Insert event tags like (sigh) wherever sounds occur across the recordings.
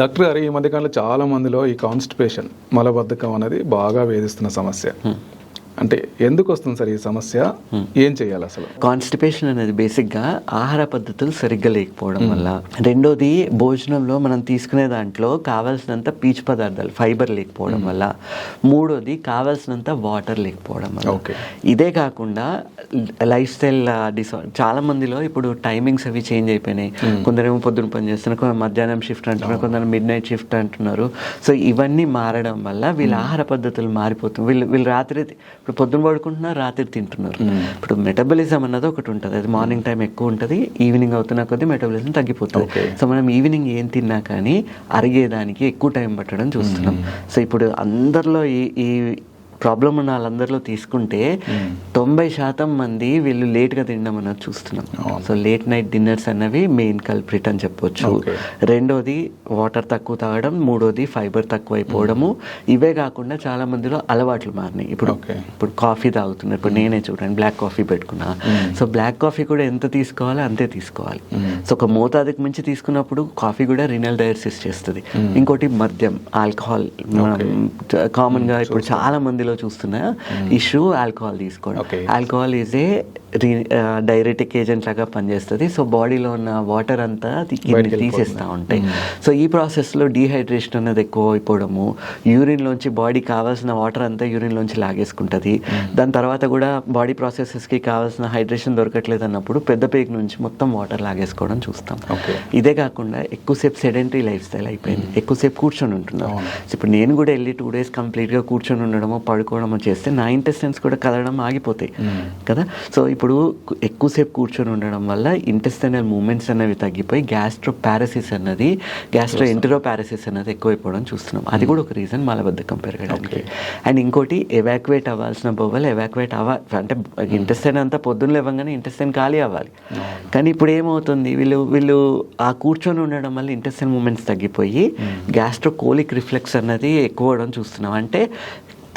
Doctor గారు ఈ మధ్యకాలంలో చాలా మందిలో ఈ కాన్స్టిపేషన్ మలబద్ధకం అనేది బాగా వేధిస్తున్న సమస్య. అంటే ఎందుకు వస్తుంది సార్ ఈ సమస్య? ఏం చేయాలి అసలు? కాన్స్టిపేషన్ అనేది బేసిక్గా ఆహార పద్ధతులు సరిగ్గా లేకపోవడం వల్ల. రెండోది భోజనంలో మనం తీసుకునే దాంట్లో కావాల్సినంత పీచు పదార్థాలు ఫైబర్ లేకపోవడం వల్ల. మూడోది కావాల్సినంత వాటర్ లేకపోవడం వల్ల. ఇదే కాకుండా లైఫ్ స్టైల్ డిసార్డర్ చాలా మందిలో ఇప్పుడు టైమింగ్స్ అవి చేంజ్ అయిపోయినాయి. కొందరేమో పొద్దున పని చేస్తున్నారు కొందరు మధ్యాహ్నం షిఫ్ట్ అంటున్నారు కొందరు మిడ్ నైట్ షిఫ్ట్ అంటున్నారు. సో ఇవన్నీ మారడం వల్ల వీళ్ళ ఆహార పద్ధతులు మారిపోతుంది వీళ్ళు వీళ్ళు రాత్రి ఇప్పుడు పొద్దున పడుకుంటున్నారు రాత్రి తింటున్నారు. ఇప్పుడు మెటబలిజం అన్నది ఒకటి ఉంటుంది. అది మార్నింగ్ టైం ఎక్కువ ఉంటుంది ఈవినింగ్ అవుతున్న కొద్దీ మెటబలిజం తగ్గిపోతుంది. సో మనం ఈవినింగ్ ఏం తిన్నా కానీ అరిగేదానికి ఎక్కువ టైం పట్టడం చూస్తున్నాం. సో ఇప్పుడు అందరిలో ఈ ఈ ప్రాబ్లం ఉన్న వాళ్ళందరిలో తీసుకుంటే తొంభై శాతం మంది వీళ్ళు లేట్గా తినడం అన్నది చూస్తున్నాం. సో లేట్ నైట్ డిన్నర్స్ అన్నవి మెయిన్ కల్ప్రిట్ అని చెప్పొచ్చు. రెండోది వాటర్ తక్కువ తాగడం. మూడోది ఫైబర్ తక్కువ అయిపోవడము. ఇవే కాకుండా చాలా మందిలో అలవాట్లు మారినాయి. ఇప్పుడు. ఇప్పుడు కాఫీ తాగుతున్నారు ఇప్పుడు నేనే చూడండి బ్లాక్ కాఫీ పెట్టుకున్నా. సో బ్లాక్ కాఫీ కూడా ఎంత తీసుకోవాలో అంతే తీసుకోవాలి. సో ఒక మోతాదుకి మించి తీసుకున్నప్పుడు కాఫీ కూడా రినల్ డయాలసిస్ చేస్తుంది. ఇంకోటి మద్యం ఆల్కహాల్ కామన్గా ఇప్పుడు చాలా మందిలో చూస్తున్న. ఇష్యూ ఆల్కహాల్ తీసుకోవడం. Alcohol is a diuretic agent లాగా పనిచేస్తుంది. సో బాడీలో ఉన్న వాటర్ అంతా బయటికి తీసేస్తూ ఉంటాయి. సో ఈ ప్రాసెస్లో డీహైడ్రేషన్ అనేది ఎక్కువ అయిపోవడము యూరిన్లోంచి బాడీ కావాల్సిన వాటర్ అంతా యూరిన్లోంచి లాగేసుకుంటుంది. దాని తర్వాత కూడా బాడీ ప్రాసెసెస్కి కావాల్సిన హైడ్రేషన్ దొరకట్లేదు అన్నప్పుడు పెద్ద పేగు నుంచి మొత్తం వాటర్ లాగేసుకోవడం చూస్తాం. ఇదే కాకుండా ఎక్కువసేపు సెడెంటరీ లైఫ్ స్టైల్ అయిపోయింది. ఎక్కువసేపు కూర్చొని ఉంటున్నాం. ఇప్పుడు నేను కూడా వెళ్ళి టూ డేస్ కంప్లీట్గా కూర్చొని ఉండడమో పడుకోవడమో చేస్తే నా ఇంటెస్టెన్స్ కూడా కదలడం ఆగిపోతాయి. కదా? సో ఇప్పుడు ఎక్కువసేపు కూర్చొని ఉండడం వల్ల ఇంటెస్టైనల్ మూమెంట్స్ అనేవి తగ్గిపోయి గ్యాస్ట్రో పారసిస్ అన్నది గ్యాస్ట్రో ఎంటరో పారసిస్ అనేది ఎక్కువైపోవడం చూస్తున్నాం. అది కూడా ఒక రీజన్ మలబద్ధకం పెరగడానికి అండ్ ఇంకోటి ఎవాక్యువేట్ అవ్వాల్సిన బొవ్వలు ఎవాక్యువేట్ అవ్వ అంటే ఇంటెస్టైన్ అంతా పొద్దున్న లేవగానే ఇంటెస్టైన్ ఖాళీ అవ్వాలి. కానీ ఇప్పుడు ఏమవుతుంది? వీళ్ళు వీళ్ళు ఆ కూర్చొని ఉండడం వల్ల ఇంటెస్టైన్ మూమెంట్స్ తగ్గిపోయి గ్యాస్ట్రోకోలిక్ రిఫ్లెక్స్ అన్నది ఎక్కువ చూస్తున్నాం. అంటే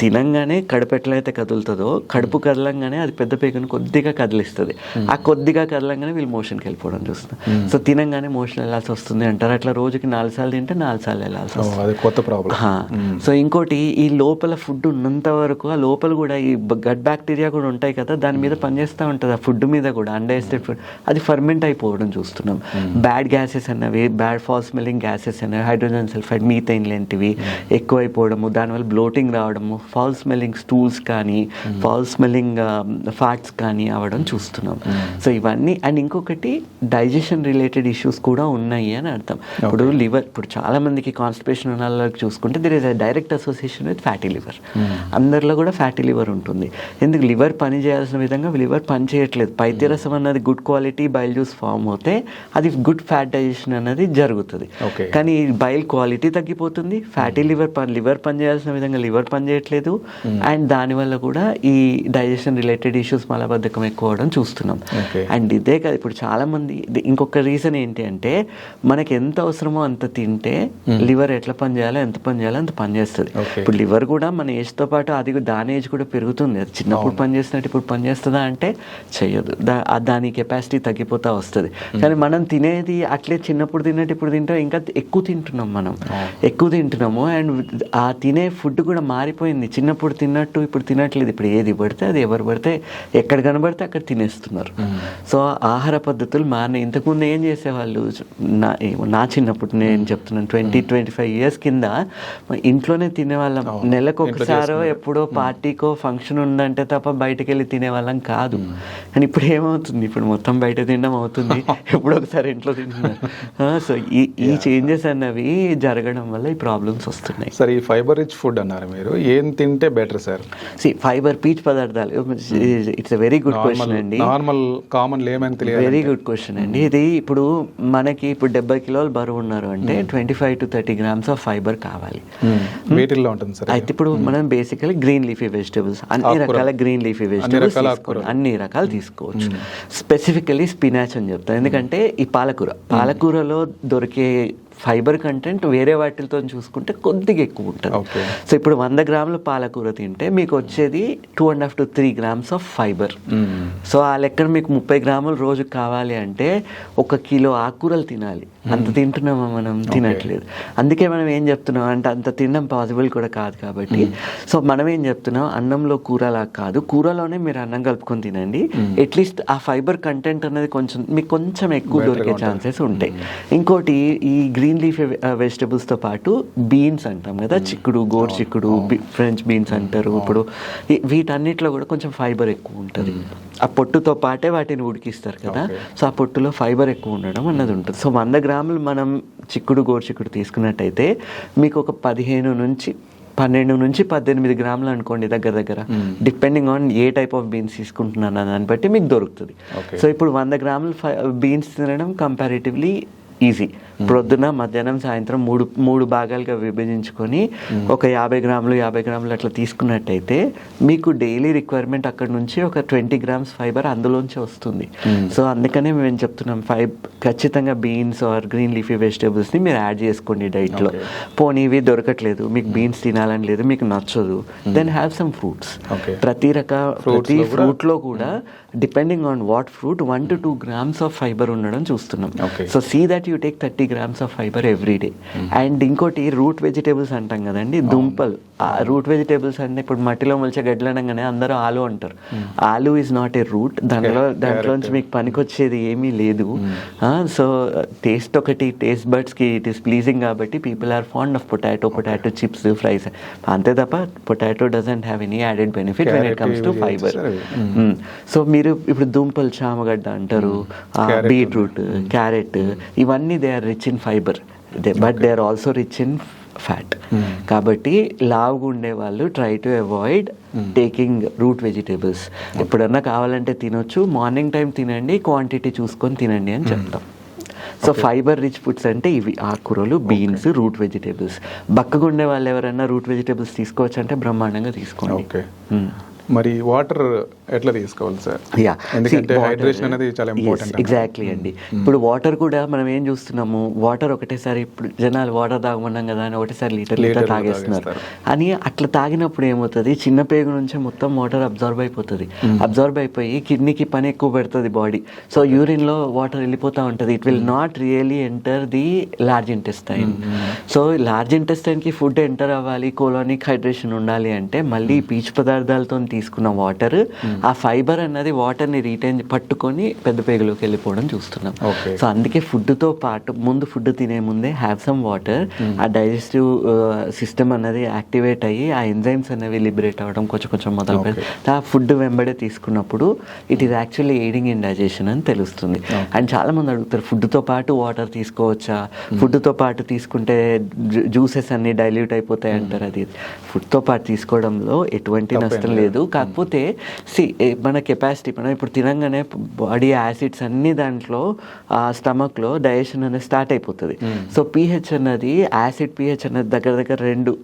తినంగానే కడుపు ఎట్లయితే కదులుతుందో కడుపు కదలంగానే అది పెద్ద పేగుని కొద్దిగా కదిలిస్తుంది. ఆ కొద్దిగా కదలంగానే వీళ్ళు మోషన్కి వెళ్ళిపోవడం చూస్తున్నాం. సో తినంగానే మోషన్ వెళ్ళాల్సి వస్తుంది అంటారు. అట్లా రోజుకి నాలుగు సార్లు తింటే నాలుగు సార్లు వెళ్ళాల్సి వస్తుంది. కొత్త ప్రాబ్లం. సో ఇంకోటి ఈ లోపల ఫుడ్ ఉన్నంత వరకు ఆ లోపల కూడా ఈ గట్ బ్యాక్టీరియా కూడా ఉంటాయి కదా దాని మీద పనిచేస్తూ ఉంటుంది ఆ ఫుడ్ మీద కూడా అండర్స్టెడ్ ఫుడ్ అది ఫర్మెంట్ అయిపోవడం చూస్తున్నాం. బ్యాడ్ గ్యాసెస్ అన్నవి బ్యాడ్ ఫాల్ స్మెల్లింగ్ గ్యాసెస్ అనేవి హైడ్రోజన్ సల్ఫైడ్ మీథైన్ లాంటివి ఎక్కువ అయిపోవడము దానివల్ల బ్లోటింగ్ రావడము ఫాల్ స్మెల్లింగ్ స్టూల్స్ కానీ ఫాల్ స్మెల్లింగ్ ఫ్యాట్స్ కానీ అవ్వడం చూస్తున్నాం. సో ఇవన్నీ అండ్ ఇంకొకటి డైజెషన్ రిలేటెడ్ ఇష్యూస్ కూడా ఉన్నాయి అని అర్థం. ఇప్పుడు లివర్ ఇప్పుడు చాలా మందికి కాన్స్టిపేషన్ ఉన్న వాళ్ళకి చూసుకుంటే there is a direct association with fatty liver అందరిలో కూడా ఫ్యాటీ లివర్ ఉంటుంది. ఎందుకు లివర్ పని చేయాల్సిన విధంగా లివర్ పని చేయట్లేదు. పైత్యరసం అన్నది good quality bile juice form అవుతే అది గుడ్ ఫ్యాట్ డైజెషన్ అనేది జరుగుతుంది. కానీ బయల్ క్వాలిటీ తగ్గిపోతుంది. ఫ్యాటీ లివర్ లివర్ పని చేయాల్సిన విధంగా లివర్ పని చేయట్లేదు. అండ్ దానివల్ల కూడా ఈ డైజెషన్ రిలేటెడ్ ఇష్యూస్ మలబద్ధకం ఎక్కువ అవడం చూస్తున్నాం. అండ్ ఇదే కాదు ఇప్పుడు చాలా మంది ఇంకొక రీజన్ ఏంటి అంటే మనకి ఎంత అవసరమో అంత తింటే లివర్ ఎట్లా పని చేయాలో ఎంత పని చేయాలో అంత పని చేస్తుంది. ఇప్పుడు లివర్ కూడా మన ఏజ్తో పాటు అది దాని ఏజ్ కూడా పెరుగుతుంది. అది చిన్నప్పుడు పని చేసినట్టు ఇప్పుడు పని చేస్తుందా అంటే చెయ్యదు దా ఆ దాని కెపాసిటీ తగ్గిపోతా వస్తుంది. కానీ మనం తినేది అట్లే చిన్నప్పుడు తిన్నట్టు ఇప్పుడు తింటాం ఇంకా ఎక్కువ తింటున్నాం మనం. ఎక్కువ తింటున్నాము అండ్ ఆ తినే ఫుడ్ కూడా మారిపోయింది. చిన్నప్పుడు తిన్నట్టు ఇప్పుడు తినట్లేదు. ఇప్పుడు ఏది పడితే అది ఎవరు పడితే ఎక్కడ కనబడితే అక్కడ తినేస్తున్నారు. సో ఆహార పద్ధతులు మారినాయి. ఇంతకుముందు ఏం చేసేవాళ్ళు? నా నా చిన్నప్పుడు నేను చెప్తున్నాను ట్వంటీ ట్వంటీ ఫైవ్ ఇయర్స్ కింద ఇంట్లోనే తినేవాళ్ళం. నెలకు ఒకసారో ఎప్పుడో పార్టీకో ఫంక్షన్ ఉందంటే తప్ప బయటకు వెళ్ళి తినేవాళ్ళం కాదు. కానీ ఇప్పుడు ఏమవుతుంది? ఇప్పుడు మొత్తం బయట తినడం అవుతుంది. (laughs) ఎప్పుడో ఒకసారి ఇంట్లో తింటున్నారు. సో ఈ ఈ చేంజెస్ అన్నవి జరగడం వల్ల ఈ ప్రాబ్లమ్స్ వస్తున్నాయి. సార్ ఈ ఫైబర్ రిచ్ ఫుడ్ అన్నారు మీరు. ఏం తింటే బెటర్ సార్ సి ఫైబర్ పీచ్ పదార్థాలు ఇట్స్ వెరీ గుడ్ క్వశ్చన్ అండి. నార్మల్ కామన్ లేమని తెలియదు వెరీ గుడ్ క్వశ్చన్ అండి. ఇది ఇప్పుడు మనకి ఇప్పుడు డెబ్బై కిలోలు బరువు ఉన్నారు అంటే twenty five to thirty grams of fibre కావాలి. వీటిల్లో ఉంటుంది సార్ అయితే ఇప్పుడు మనం బేసికలీ గ్రీన్ లీఫీ వెజిటబుల్స్ అన్ని రకాల గ్రీన్ లీఫీ వెజిటబుల్స్ అన్ని రకాలు తీసుకోవచ్చు. స్పెసిఫికలీ స్పినాచ్ అని చెప్తాను ఎందుకంటే ఈ పాలకూర పాలకూరలో దొరికే ఫైబర్ కంటెంట్ వేరే వాటితో చూసుకుంటే కొద్దిగా ఎక్కువ ఉంటుంది. సో ఇప్పుడు వంద గ్రాముల పాలకూర తింటే మీకు వచ్చేది two and half to three grams of fibre so ఆ లెక్కన మీకు ముప్పై గ్రాములు రోజుకు కావాలి అంటే ఒక కిలో ఆకుకూరలు తినాలి. అంత తింటున్నామా మనం? తినట్లేదు. అందుకే మనం ఏం చెప్తున్నాం అంటే అంత తినడం పాసిబుల్ కూడా కాదు కాబట్టి. సో మనం ఏం చెప్తున్నాం? అన్నంలో కూరలా కాదు. కూరలోనే మీరు అన్నం కలుపుకొని తినండి. అట్లీస్ట్ ఆ ఫైబర్ కంటెంట్ అనేది కొంచెం మీకు కొంచెం ఎక్కువ దొరికే ఛాన్సెస్ ఉంటాయి. ఇంకోటి ఈ గ్రీన్ లీఫ్ వెజిటబుల్స్తో పాటు బీన్స్ అంటాం కదా? చిక్కుడు గోరు చిక్కుడు ఫ్రెంచ్ బీన్స్ అంటారు. ఇప్పుడు వీటన్నిటిలో కూడా కొంచెం ఫైబర్ ఎక్కువ ఉంటుంది. ఆ పొట్టుతో పాటే వాటిని ఉడికిస్తారు కదా? సో ఆ పొట్టులో ఫైబర్ ఎక్కువ ఉండడం అన్నది ఉంటుంది. సో వంద గ్రాములు మనం చిక్కుడు గోరు చిక్కుడు తీసుకున్నట్టయితే మీకు ఒక పదిహేను నుంచి పన్నెండు నుంచి పద్దెనిమిది గ్రాములు అనుకోండి దగ్గర దగ్గర. Depending on a type of beans తీసుకుంటున్నాను దాన్ని బట్టి మీకు దొరుకుతుంది. సో ఇప్పుడు వంద గ్రాములు బీన్స్ తినడం కంపారిటివ్లీ ఈజీ ప్రొద్దున మధ్యాహ్నం సాయంత్రం మూడు మూడు భాగాలుగా విభజించుకొని ఒక యాభై గ్రాములు యాభై గ్రాములు అట్లా తీసుకున్నట్టయితే మీకు డైలీ రిక్వైర్మెంట్ అక్కడ నుంచి ఒక ట్వంటీ గ్రామ్స్ ఫైబర్ అందులోంచి వస్తుంది. సో అందుకనే మేము చెప్తున్నాం ఫైబ్ ఖచ్చితంగా బీన్స్ ఆర్ గ్రీన్ లీఫీ వెజిటేబుల్స్ని మీరు యాడ్ చేసుకోండి డైట్లో పోనీ ఇవి దొరకట్లేదు మీకు బీన్స్ తినాలని లేదు మీకు నచ్చదు దెన్ హ్యావ్ సమ్ ఫ్రూట్స్. ప్రతి రక ప్రతి ఫ్రూట్లో కూడా depending on what fruit one to two grams of fibre ఉండడం చూస్తున్నాం. So see that you take thirty grams of fibre every day and ఇంకోటి రూట్ వెజిటేబుల్స్ అంటాం కదండి దుంపలు. రూట్ వెజిటేబుల్స్ అంటే ఇప్పుడు మట్టిలో మొలిచే గడ్డలు అనగానే అందరూ ఆలు అంటారు. ఆలు ఈజ్ నాట్ ఏ రూట్ దాంట్లో దాంట్లోంచి మీకు పనికొచ్చేది ఏమీ లేదు. సో టేస్ట్ ఒకటి టేస్ట్ బర్డ్స్కి ఇట్ ఈస్ ప్లీజింగ్ కాబట్టి people are fond of potato potato chips fries అంతే తప్ప potato doesn't have any added benefit when it comes to fibre so మీరు ఇప్పుడు దుంపలు చామగడ్డ అంటారు బీట్రూట్ క్యారెట్ ఇవన్నీ they are rich in fibre but they are also rich in fat కాబట్టి లావుగా ఉండే వాళ్ళు try to avoid taking root vegetables ఎప్పుడన్నా కావాలంటే తినొచ్చు. మార్నింగ్ టైం తినండి క్వాంటిటీ చూసుకొని తినండి అని చెప్తాం. సో ఫైబర్ రిచ్ ఫుడ్స్ అంటే ఇవి ఆకుకూరలు బీన్స్ రూట్ వెజిటేబుల్స్ బక్కగా ఉండే వాళ్ళు ఎవరైనా రూట్ వెజిటేబుల్స్ తీసుకోవచ్చు అంటే బ్రహ్మాండంగా తీసుకోండి. Okay Hmm. మరి వాటర్ ఎట్లా తీసుకోవాలి సార్? యా ఎందుకంటే హైడ్రేషన్ అనేది చాలా ఇంపార్టెంట్ ఎగ్జాక్ట్లీ అండి. ఇప్పుడు వాటర్ కూడా మనం ఏం చూస్తున్నాము? వాటర్ ఒకటేసారి ఇప్పుడు జనాలు వాటర్ తాగమన్నాం కదా అని ఒకటేసారి లీటర్ లీటర్ తాగేస్తున్నారు. అని అట్లా తాగినప్పుడు ఏమవుతుంది? చిన్న పేగు నుంచే మొత్తం వాటర్ అబ్జర్వ్ అయిపోతుంది. అబ్జర్వ్ అయిపోయి కిడ్నీకి పని ఎక్కువ పెడుతుంది బాడీ సో యూరిన్లో వాటర్ వెళ్ళిపోతూ ఉంటుంది. It will not really enter the large intestine so large ఇంటెస్టైన్కి food enter అవ్వాలి. కోలోనిక్ హైడ్రేషన్ ఉండాలి అంటే మళ్ళీ పీచు పదార్థాలతో తీసుకున్న వాటర్ ఆ ఫైబర్ అన్నది వాటర్ని రీటైన్ పట్టుకొని పెద్ద పేగులోకి వెళ్ళిపోవడం చూస్తున్నాం. సో అందుకే food తో పాటు ముందు ఫుడ్ తినే ముందే హ్యావ్ సమ్ వాటర్ ఆ డైజెస్టివ్ సిస్టమ్ అన్నది యాక్టివేట్ అయ్యి ఆ ఎంజైమ్స్ అనేవి లిబరేట్ అవ్వడం కొంచెం కొంచెం మొదలు పెడతాయి ఆ ఫుడ్ వెంబడే తీసుకున్నప్పుడు it is actually aiding in digestion అని తెలుస్తుంది. అండ్ చాలా మంది అడుగుతారు food తో పాటు వాటర్ తీసుకోవచ్చా? Food తో పాటు తీసుకుంటే జ్యూసెస్ అన్ని డైల్యూట్ అయిపోతాయి అంటారు అది. Food తో పాటు తీసుకోవడంలో ఎటువంటి నష్టం లేదు. కాకపోతే సి మన కెపాసిటీ మనం ఇప్పుడు తినంగానే బాడీ యాసిడ్స్ అన్ని దాంట్లో ఆ స్టమక్లో డైజెషన్ అనేది స్టార్ట్ అయిపోతుంది. సో పిహెచ్ అన్నది యాసిడ్ పిహెచ్ అనేది దగ్గర దగ్గర రెండు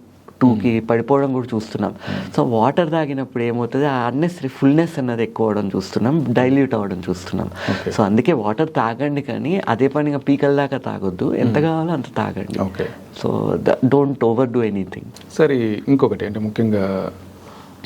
టూకి పడిపోవడం కూడా చూస్తున్నాం. సో వాటర్ తాగినప్పుడు ఏమవుతుంది ఆ అన్నెసరీ ఫుల్నెస్ అన్నది ఎక్కువ అవడం చూస్తున్నాం డైల్యూట్ అవ్వడం చూస్తున్నాం. సో అందుకే వాటర్ తాగండి కానీ అదే పనిగా పీకల దాకా తాగొద్దు. ఎంత కావాలో అంత తాగండి. Okay. So don't overdo anything సరే ఇంకొకటి అంటే ముఖ్యంగా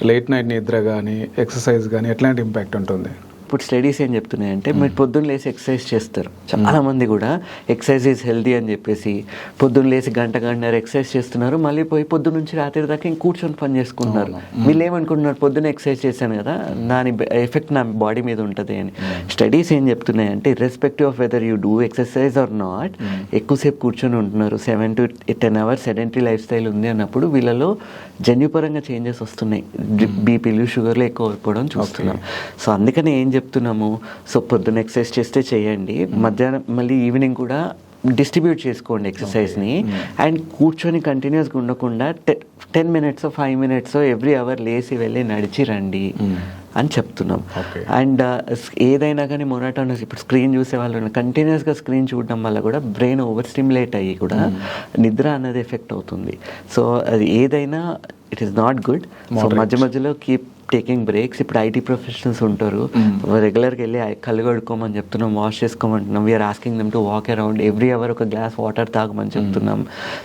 లేట్ నైట్ నిద్ర కానీ ఎక్సర్సైజ్ కానీ ఎట్లాంటి ఇంపాక్ట్ ఉంటుంది? ఇప్పుడు స్టడీస్ ఏం చెప్తున్నాయంటే మీరు పొద్దున్న లేసి ఎక్సర్సైజ్ చేస్తారు. చాలా మంది కూడా ఎక్సర్సైజ్ ఈజ్ హెల్దీ అని చెప్పేసి పొద్దున్న లేసి గంట గంట ఎక్సర్సైజ్ చేస్తున్నారు మళ్ళీ పోయి పొద్దున్న నుంచి రాత్రి దాకా ఇంక కూర్చొని పని చేసుకుంటున్నారు. వీళ్ళు ఏమనుకుంటున్నారు? పొద్దున్న ఎక్సర్సైజ్ చేశాను కదా దాని ఎఫెక్ట్ నా బాడీ మీద ఉంటుంది అని. స్టడీస్ ఏం చెప్తున్నాయంటే irrespective of whether you do exercise or not ఎక్కువసేపు కూర్చొని ఉంటున్నారు. Seven to ten hours sedentary lifestyle ఉంది అన్నప్పుడు వీళ్ళలో జన్యుపరంగా చేంజెస్ వస్తున్నాయి. బీపీలు షుగర్లు ఎక్కువ అయిపోవడం చూస్తున్నాం. సో అందుకని ఏం చెప్తున్నాము. సో పొద్దున్న ఎక్సర్సైజ్ చేస్తే చేయండి. మధ్యాహ్నం మళ్ళీ ఈవినింగ్ కూడా డిస్ట్రిబ్యూట్ చేసుకోండి ఎక్సర్సైజ్ని అండ్ కూర్చొని కంటిన్యూస్గా ఉండకుండా ten minutes five minutes every hour లేసి వెళ్ళి నడిచి రండి అని చెప్తున్నాం. అండ్ ఏదైనా కానీ మొనటోనస్ ఇప్పుడు స్క్రీన్ చూసే వాళ్ళు కంటిన్యూస్గా స్క్రీన్ చూడడం వల్ల కూడా బ్రెయిన్ ఓవర్ స్టిమ్యులేట్ అయ్యి కూడా నిద్ర అనేది ఎఫెక్ట్ అవుతుంది. సో అది ఏదైనా it is not good so మధ్య మధ్యలో కీప్ టేకింగ్ బ్రేక్స్ ఇప్పుడు ఐటీ ప్రొఫెషనల్స్ ఉంటారు. రెగ్యులర్గా వెళ్ళి కళ్ళు కడుక్కోమని చెప్తున్నాం wash చేసుకోమంటున్నాం. We're asking them to walk around every hour ఒక గ్లాస్ వాటర్ తాగమని చెప్తున్నాం.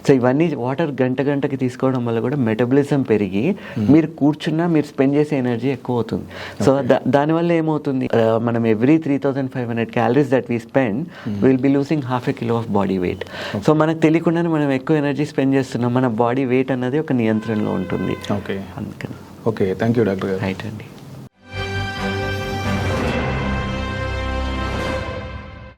సో ఇవన్నీ వాటర్ గంట గంటకి తీసుకోవడం వల్ల కూడా మెటబలిజం పెరిగి మీరు కూర్చున్నా మీరు స్పెండ్ చేసే ఎనర్జీ ఎక్కువ అవుతుంది. సో దానివల్ల ఏమవుతుంది? మనం every three thousand five hundred calories that we spend will be losing half a kilo of body weight so మనకు తెలియకుండానే మనం ఎక్కువ ఎనర్జీ స్పెండ్ చేస్తున్నాం. మన బాడీ వెయిట్ అన్నది ఒక నియంత్రణలో ఉంటుంది. ఓకే అందుకని. Okay thank you doctor garu right అండి.